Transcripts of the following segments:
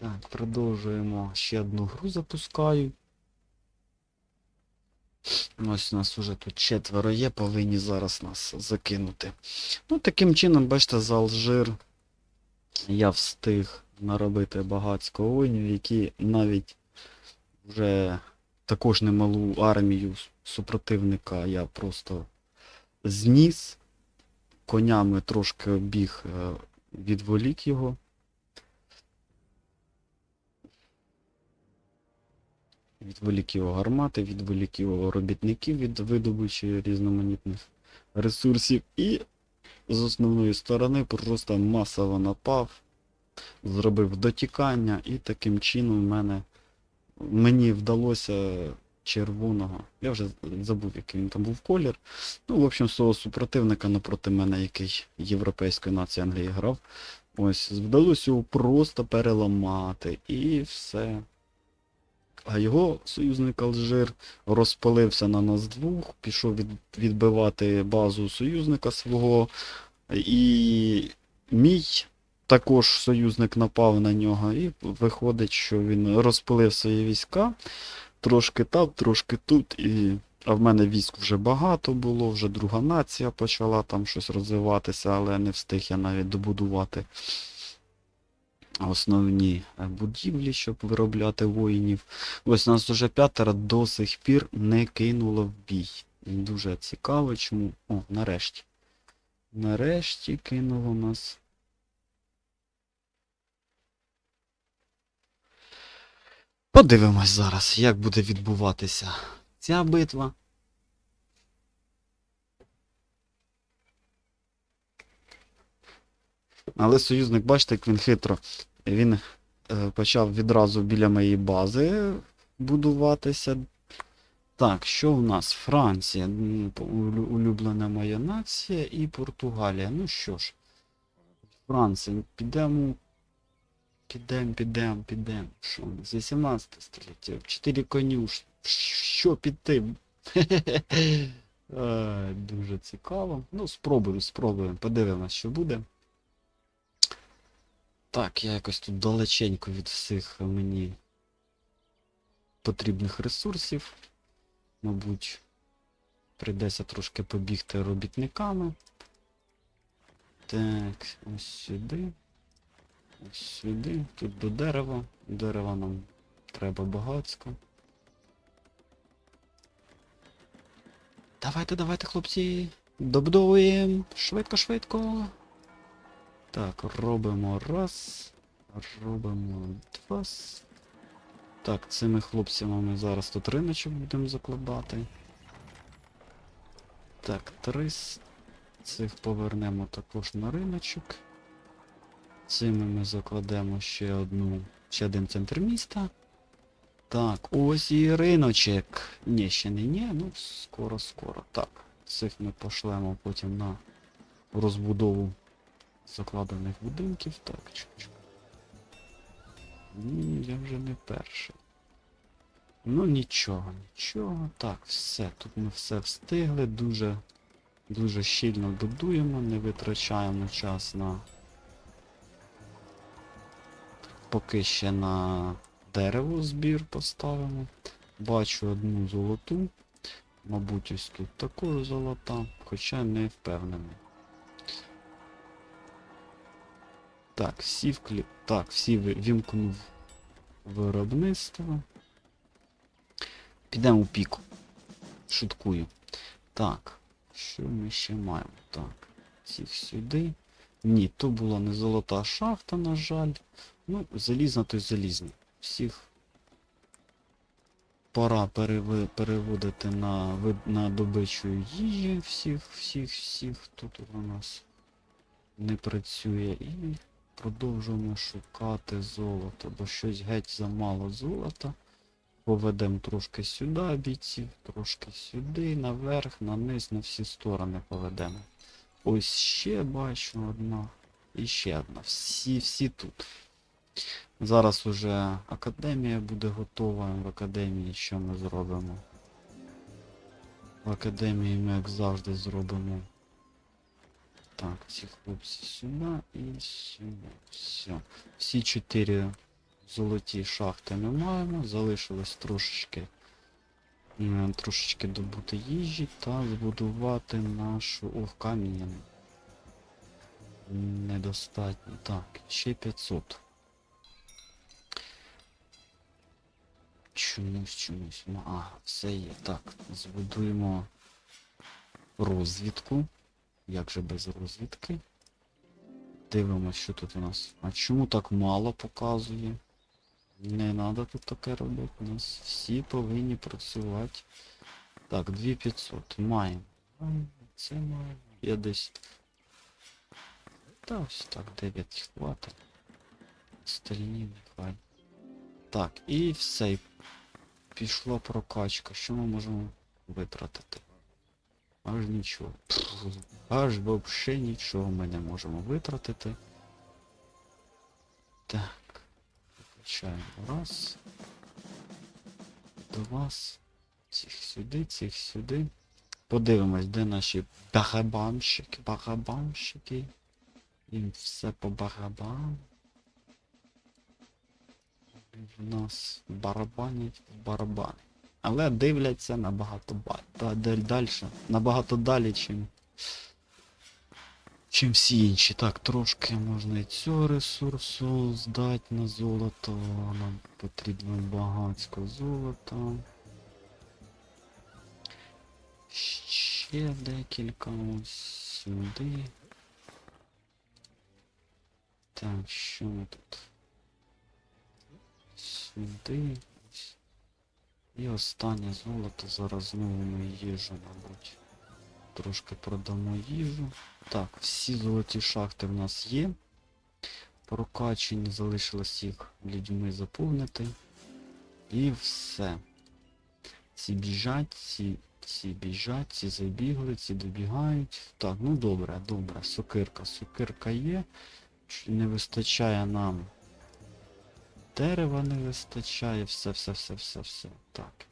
Так, продовжуємо. Ще одну гру запускаю. Ось у нас уже тут четверо є, повинні зараз нас закинути. Ну, таким чином, бачите, за Алжир я встиг наробити багатько воїнів, які навіть вже також немалу армію супротивника я просто зніс. Конями трошки обіг, е, відволік його. Відволік його гармати, відволік його робітників від видобучі різноманітних ресурсів. І з основної сторони просто масово напав, зробив дотікання, і таким чином в мене, мені вдалося червоного. Я вже забув, який він там був колір. Ну, в общем, свого супротивника напроти мене, який європейської нації Англії грав. Ось, вдалося його просто переламати і все. А його союзник Алжир розпалився на нас двох, пішов від, відбивати базу союзника свого. І мій також союзник напав на нього, і виходить, що він розпалив свої війська. Трошки там, трошки тут. І... А в мене військ вже багато було, вже друга нація почала там щось розвиватися, але не встиг я навіть добудувати основні е, будівлі, щоб виробляти воїнів. Ось нас уже п'ятеро до сих пір не кинуло в бій. Дуже цікаво, чому. О, нарешті. Нарешті кинуло нас. Подивимось зараз, як буде відбуватися ця битва. Але союзник, бачите, як він хитро. Він е, почав відразу біля моєї бази будуватися. Так, що в нас? Франція, улюблена моя нація, і Португалія. Ну що ж, Франція, підемо. Підемо, підемо, підемо. Що у нас? 18 століття. Чотири конюш. Що піти? Е, Дуже цікаво. Ну, спробую, спробуємо. Подивимось, що буде. Так, я якось тут далеченько від всіх мені потрібних ресурсів. Мабуть, прийдеться трошки побігти робітниками. Так, ось сюди. Ось сюди. Тут до дерева. Дерева нам треба багатсько. Давайте, давайте, хлопці. Добудовуємо. Швидко, швидко. Так, робимо раз. Робимо два. Так, цими хлопцями ми зараз тут риночок будемо закладати. Так, три. Цих повернемо також на риночок. Цими ми закладемо ще одну. Ще один центр міста. Так, ось і риночок. Ні, ще не ні, ну скоро, скоро. Так, цих ми пошлемо потім на розбудову закладених будинків. Так, чекай. Ні, я вже не перший. Ну нічого, нічого. Так, все. Тут ми все встигли. Дуже, дуже щільно будуємо, не витрачаємо час на. Поки ще на дерево збір поставимо. Бачу одну золоту. Мабуть, ось тут також золота, хоча не впевнений. Так, всі вклі... Так, всі вімкнув виробництво. Підемо у піку. Шуткую. Так, що ми ще маємо? Так, цих сюди. Ні, то була не золота шахта, на жаль. Ну, залізна, то й залізна. Всіх пора переводити на, на добичу їжі. Всіх, всіх, всіх, тут у нас не працює. І продовжуємо шукати золото, бо щось геть замало золота. Поведемо трошки сюди бійців, трошки сюди, наверх, на низ, на всі сторони поведемо. Ось ще бачу одна. І ще одна. Всі, всі тут. Зараз уже академія буде готова. В академії що ми зробимо? В академії ми, як завжди, зробимо. Так, ці хлопці сюди і сюди. Все. Всі чотири золоті шахти ми маємо, залишилось трошечки, трошечки добути їжі та збудувати нашу Ох, каміння. Недостатньо. Так, ще 500. Чомусь, чомусь. А, все є. Так, збудуємо розвідку. Як же без розвідки? Дивимось, що тут у нас. А чому так мало показує? Не треба тут таке робити. У нас всі повинні працювати. Так, 2500. Маємо. Це маємо. Я десь. Та ось так, 9 хватить. Остальні нехай. Так, і все. Пішла прокачка. Що ми можемо витратити? Аж нічого. Аж вообще нічого ми не можемо витратити. Так. Включаємо раз. Два. Цих сюди, цих сюди. Подивимось, де наші барабанщики, барабанщики. Їм все по барабану. В нас барабанять барабани. Але дивляться набагато ба... дальше. Набагато далі, чим. Чим всі інші. Так, трошки можна і цього ресурсу здати на золото. Нам потрібно багатсько золота. Ще декілька ось сюди. Так, що ми тут? Сюди. І останнє золото. Зараз знову ми їжу, мабуть. Трошки продамо їжу. Так, всі золоті шахти в нас є. Прокачені, залишилось їх людьми заповнити. І все. Ці біжать, ці, ці біжать, ці забігли, ці добігають. Так, ну добре, добре. Сокирка. Сокирка є. Не вистачає нам. Дерева не вистачає, все, все, все, все, все. Так.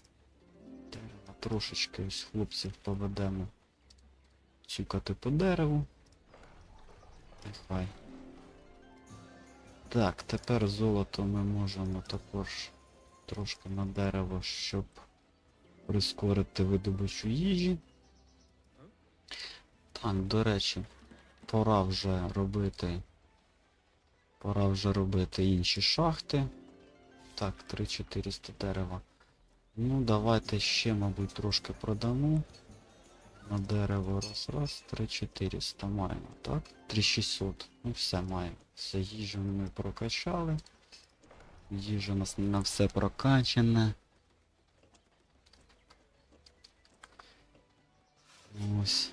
Дерева трошечки ось хлопців поведемо. Цюкати по дереву. Нехай. Так, тепер золото ми можемо також трошки на дерево, щоб прискорити видобичу їжі. Так, до речі, пора вже робити. Пора вже робити інші шахти. Так, 3400 дерева. Ну, давайте ще, мабуть, трошки продамо. На дерево раз, раз, 3400 маємо, так? 3600. Ну все маємо. Все, їжу ми прокачали. Їжа у нас на все прокачане. Ось.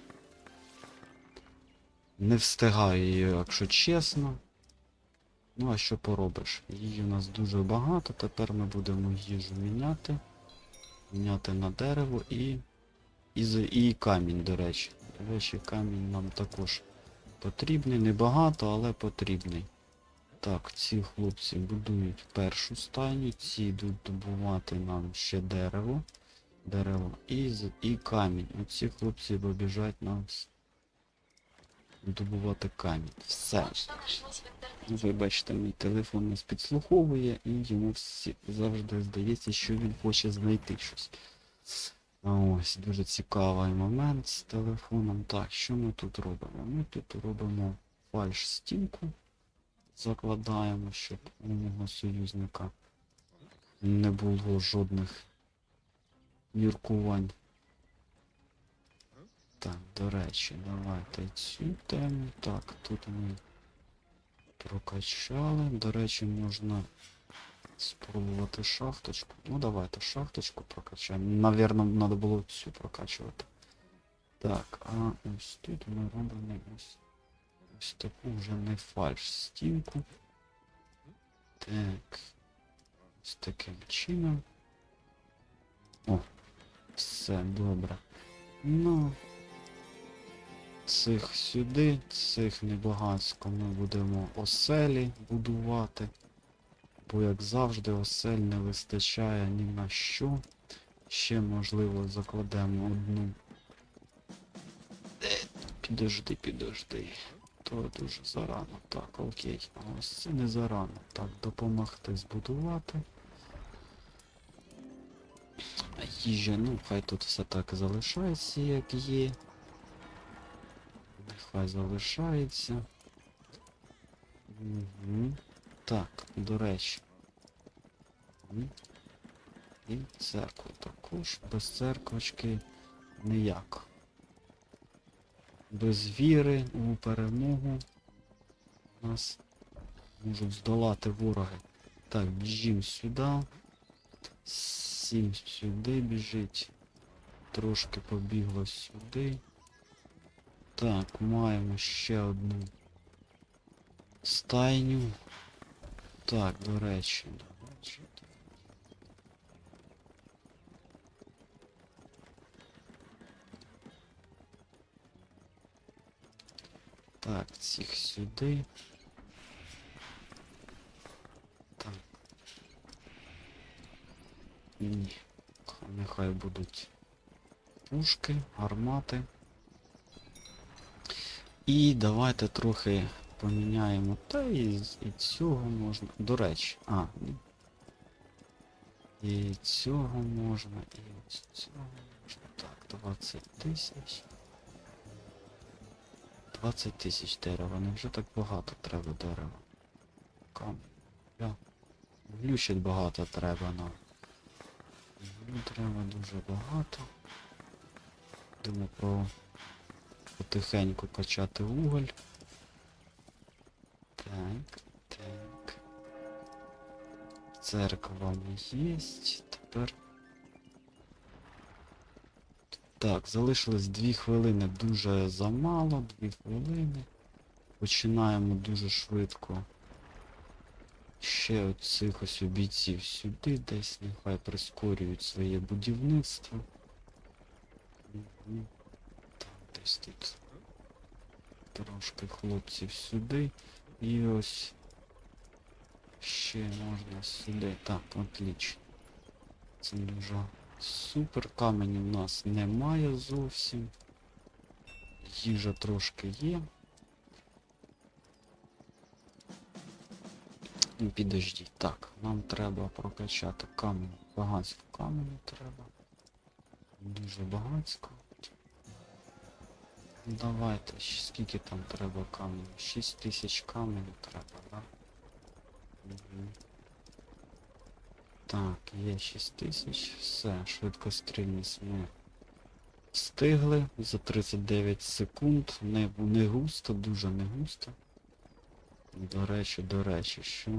Не встигаю її, якщо чесно. Ну а що поробиш? Її у нас дуже багато, тепер ми будемо їжу міняти. Міняти на дерево і. І, і камінь, до речі. До речі, камінь нам також потрібний. Небагато, але потрібний. Так, ці хлопці будують першу стайню, ці йдуть добувати нам ще дерево. Дерево і, і камінь. Оці хлопці побіжать нам добувати камінь. Все. Ну, Вибачте, мій телефон нас підслуховує і йому всі завжди здається, що він хоче знайти щось. Ось, дуже цікавий момент з телефоном. Так, що ми тут робимо? Ми тут робимо фальш стінку. Закладаємо, щоб у мого союзника не було жодних міркувань. Так, до речі, давайте цю тему. Так, тут ми прокачали. До речі, можна спробувати шахточку. Ну давайте шахточку прокачаємо. Навірно, треба було цю прокачувати. Так, а ось тут ми робимо ось, ось таку вже не фальш стінку. Так. Ось таким чином. О, все добре. Ну. Цих сюди, цих небагацько ми будемо оселі будувати. Бо, як завжди, осель не вистачає ні на що. Ще, можливо, закладемо одну. Е, Підожди, підожди. то дуже зарано. Так, окей. Ось це не зарано. Так, допомогти збудувати. Їжа, ну, хай тут все так залишається, як є. Нехай залишається. Угу. Так, до речі. Мгм. І церкву також. Без церквочки ніяк. Без віри у перемогу нас можуть здолати вороги. Так, біжім сюди. Сім сюди біжить. Трошки побігло сюди. Так, маємо ще одну стайню. Так, до речі, до речі. Так, цих сюди. Так. Ні. Нехай будуть пушки, гармати. І давайте трохи поміняємо. Та і, і цього можна. До речі. А, ні. І цього можна, і ось цього можна. Так, 20 тисяч. 20 тисяч дерева, не вже так багато треба дерева. Кам. Я. Вуглю ще багато треба нам. Вуглю треба дуже багато. Будемо про потихеньку качати уголь. Так, так. Церква є. Тепер. Так, залишилось 2 хвилини дуже замало, 2 хвилини. Починаємо дуже швидко. Ще оцих ось бійців сюди десь, нехай прискорюють своє будівництво. Мгм. Тут трошки хлопців сюди. І ось ще можна сюди. Так, отлично. Це дуже супер. Каменів у нас немає зовсім. Їжа трошки є. Ну, Підождіть. Так, нам треба прокачати камінь. Багатську каменю треба. Дуже багатсько. Давайте, скільки там треба каменю? 6 тисяч каменю треба, да? Угу. Так, є 6 тисяч. Все, швидкострільність ми встигли за 39 секунд. Не, не густо, дуже не густо. До речі, до речі, що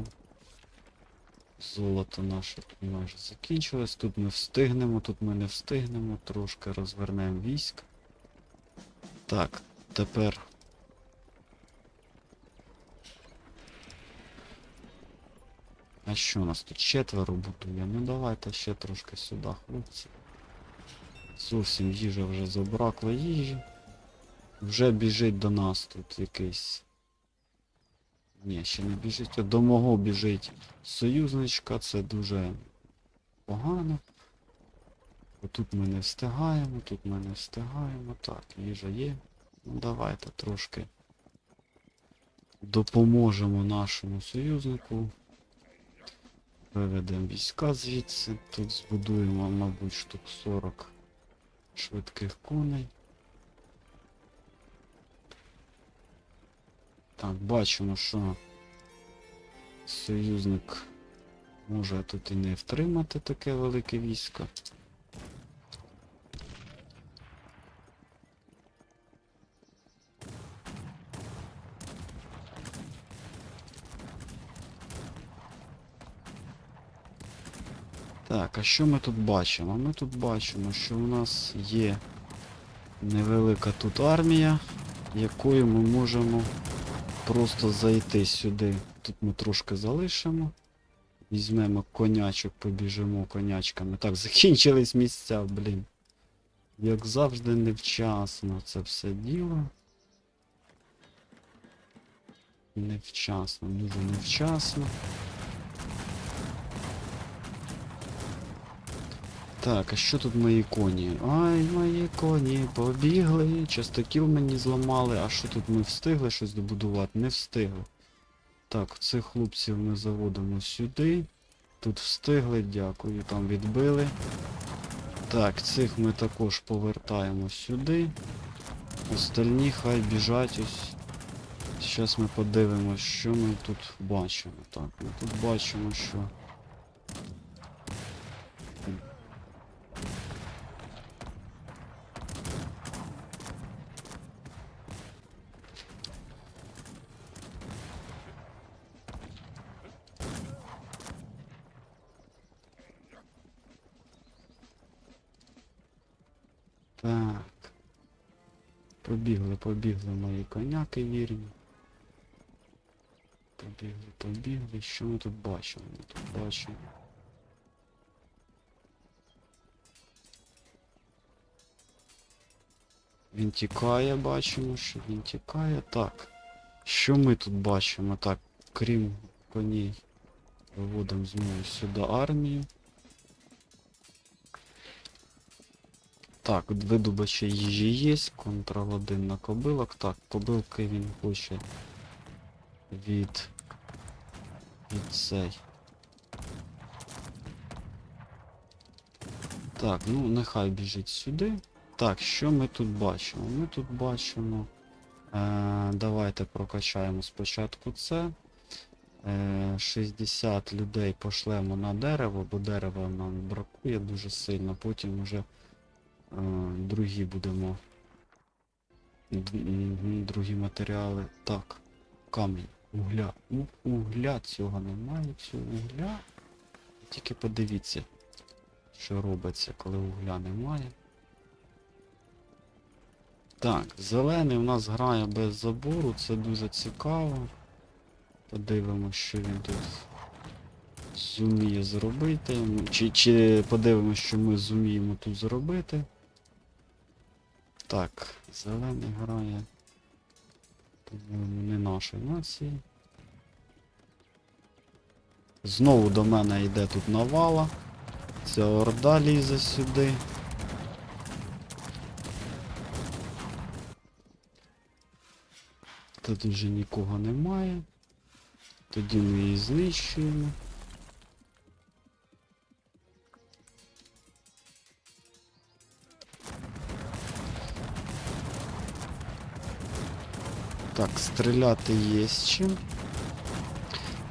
золото наше тут майже закінчилось. Тут ми встигнемо, тут ми не встигнемо, трошки розвернемо військ. Так, тепер. А що у нас тут четверо будує? Ну давайте ще трошки сюди, хлопці. Зовсім їжа вже забракло їжі. Вже біжить до нас тут якийсь. Ні, ще не біжить. До мого біжить союзничка, це дуже погано. Тут ми не встигаємо, тут ми не встигаємо. Так, їжа є. Ну давайте трошки допоможемо нашому союзнику. Виведемо війська звідси. Тут збудуємо, мабуть, штук 40 швидких коней. Так, бачимо, що союзник може тут і не втримати таке велике військо. Так, а що ми тут бачимо? Ми тут бачимо, що у нас є невелика тут армія, якою ми можемо просто зайти сюди. Тут ми трошки залишимо. Візьмемо конячок, побіжимо конячками. Так, закінчились місця, блін. Як завжди невчасно це все діло. Невчасно, дуже невчасно. Так, а що тут мої коні? Ай, мої коні побігли, частокіл мені зламали, а що тут ми встигли щось добудувати? Не встигли. Так, цих хлопців ми заводимо сюди. Тут встигли, дякую, там відбили. Так, цих ми також повертаємо сюди. Остальні хай біжать ось. Зараз ми подивимось, що ми тут бачимо. Так, ми тут бачимо, що. Так. Побігли, побігли мої коняки вірні. Побігли, побігли. Що ми тут бачимо? Ми тут бачимо. Він тікає, бачимо, що він тікає. Так. Що ми тут бачимо? Так, крім коней. Виводимо знову сюди армію. Так, от видобача їжі є, контрол 1 на кобилок. Так, кобилки він хоче від. від цей. Так, ну нехай біжить сюди. Так, що ми тут бачимо? Ми тут бачимо. Е, давайте прокачаємо спочатку це. Е, 60 людей пошлемо на дерево, бо дерева нам бракує дуже сильно. Потім вже другі будемо. Другі матеріали. Так, камінь, угля. У, угля цього немає, цього угля. Тільки подивіться, що робиться, коли угля немає. Так, зелений у нас грає без забору, це дуже цікаво. Подивимося, що він тут зуміє зробити. Чи, чи подивимося, що ми зуміємо тут зробити. Так, зелений грає. Не нашої нації. Знову до мене йде тут навала. Ця орда лізе сюди. Тут вже нікого немає. Тоді ми її знищуємо. Так, стріляти є з чим.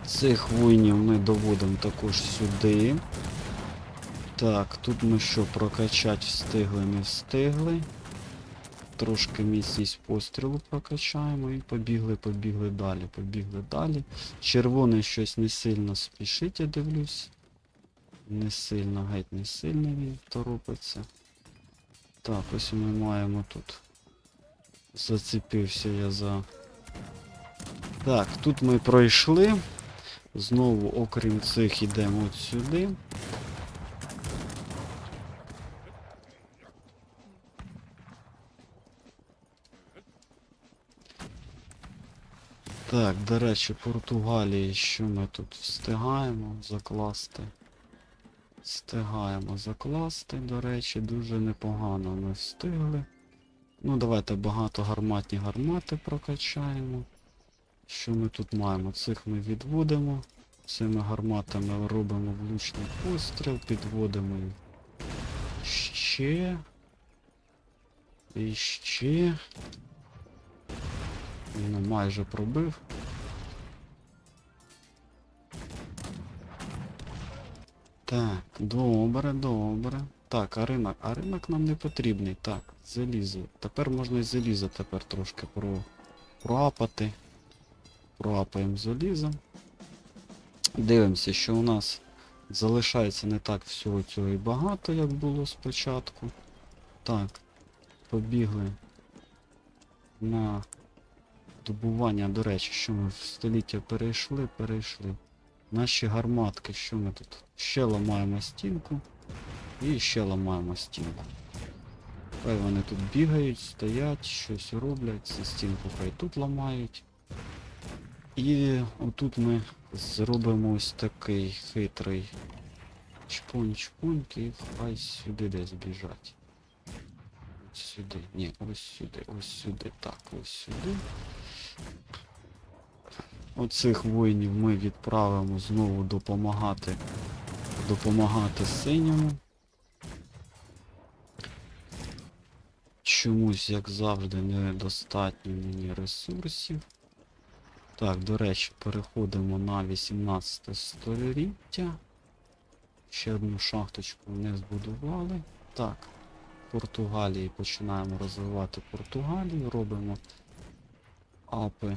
Цих воїнів ми доводимо також сюди. Так, тут ми що, прокачати встигли, не встигли. Трошки міцність пострілу прокачаємо і побігли, побігли далі, побігли далі. Червоний щось не сильно спішить, я дивлюсь. Не сильно, геть не сильно він торопиться. Так, ось ми маємо тут. Зацепився я за. Так, тут ми пройшли. Знову, окрім цих, йдемо от сюди. Так, до речі, Португалії, що ми тут встигаємо закласти? Встигаємо закласти, до речі, дуже непогано ми встигли. Ну, давайте багато гарматні гармати прокачаємо. Що ми тут маємо? Цих ми відводимо. Цими гарматами робимо влучний постріл, підводимо ще. І ще. Ну, майже пробив. Так, добре, добре. Так, а ринок. А ринок нам не потрібний. Так, залізо. Тепер можна і залізо тепер трошки про... проапати. Проапаємо залізо. Дивимося, що у нас залишається не так всього цього і багато, як було спочатку. Так, побігли на добування, до речі, що ми в століття перейшли, перейшли. Наші гарматки, що ми тут? Ще ламаємо стінку. І ще ламаємо стінку. Хай вони тут бігають, стоять, щось роблять, стінку хай тут ламають. І отут ми зробимо ось такий хитрий Чпунь, чпунь, і хай сюди десь біжать. Ось сюди. Ні, ось сюди, ось сюди. Так, ось сюди. Оцих воїнів ми відправимо знову допомагати. Допомагати синьому. Чомусь, як завжди, недостатньо мені ресурсів. Так, до речі, переходимо на 18 століття. Ще одну шахточку не збудували. Так, Португалії починаємо розвивати Португалію, робимо апи.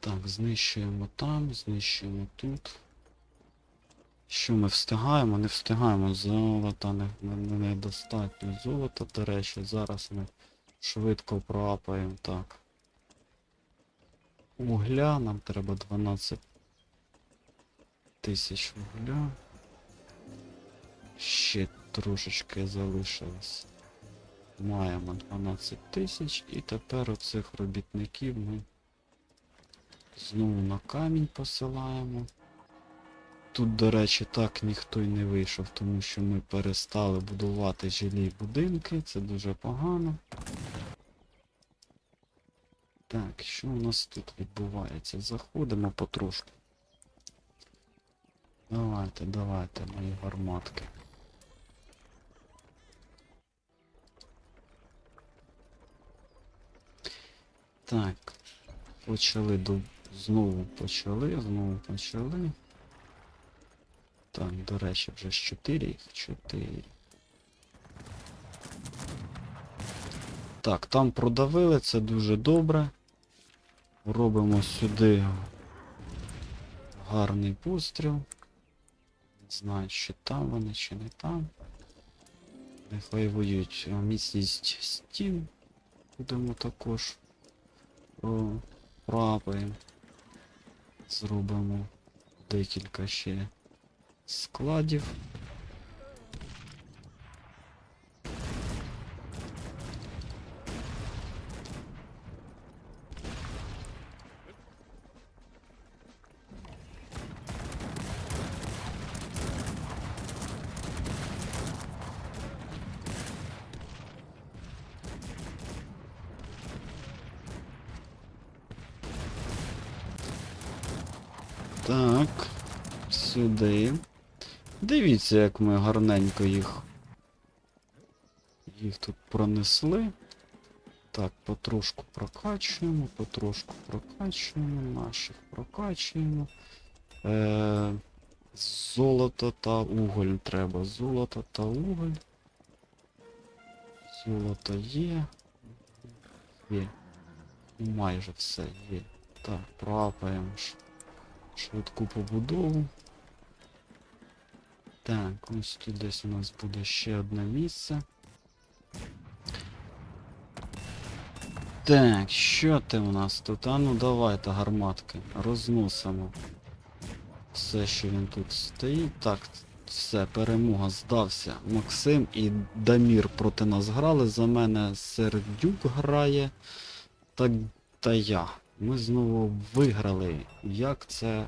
Так, знищуємо там, знищуємо тут. Що ми встигаємо? Не встигаємо. Золота не, не, недостатньо. Золота, до речі, зараз ми швидко проапаємо. Так. Угля, нам треба 12 тисяч вугля. Ще трошечки залишилось. Маємо 12 тисяч і тепер оцих робітників ми знову на камінь посилаємо. Тут, до речі, так ніхто й не вийшов, тому що ми перестали будувати жилі будинки, це дуже погано. Так, що у нас тут відбувається? Заходимо потрошку. Давайте, давайте, мої гарматки. Так. Почали до... Знову почали, знову почали. Так, до речі, вже з 4 їх 4. Так, там продавили, це дуже добре. Робимо сюди гарний постріл. Не знаю, чи там вони, чи не там. Нехай воюють. Міцність стін. Будемо також про- Зробимо декілька ще складів. Так, сюди. Дивіться, як ми гарненько їх. Їх тут пронесли. Так, потрошку прокачуємо, потрошку прокачуємо, наших прокачуємо. Е, золото та уголь треба. Золото та уголь. Золото є. Є. Майже все є. Так, прапаємо швидку побудову. Так, ось тут десь у нас буде ще одне місце. Так, що ти у нас тут? А ну давайте гарматки. Розносимо. Все, що він тут стоїть. Так, все, перемога здався. Максим і Дамір проти нас грали. За мене Сердюк грає. Так, та я. Ми знову виграли. Як це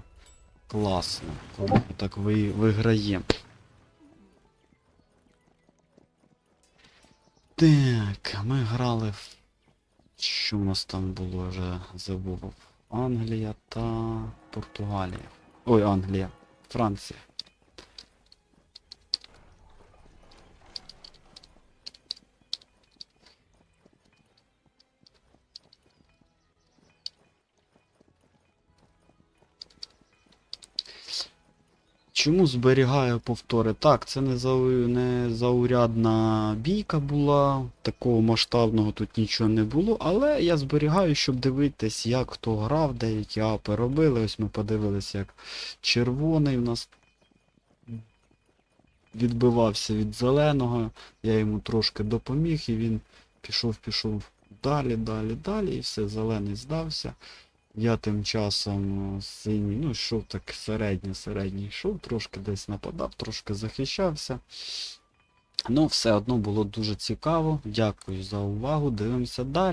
класно, коли так ви, виграємо. Так, ми грали в. Що у нас там було вже забув? Англія та Португалія. Ой, Англія. Франція. Чому зберігаю повтори? Так, це не, зау... не заурядна бійка була, такого масштабного тут нічого не було, але я зберігаю, щоб дивитись, як хто грав, деякі апи робили. Ось ми подивилися, як червоний у нас відбивався від зеленого, я йому трошки допоміг і він пішов, пішов далі, далі, далі, і все, зелений здався. Я тим часом е, синій, ну, йшов так середній, середній йшов, трошки десь нападав, трошки захищався. Ну, все одно було дуже цікаво. Дякую за увагу. Дивимося далі.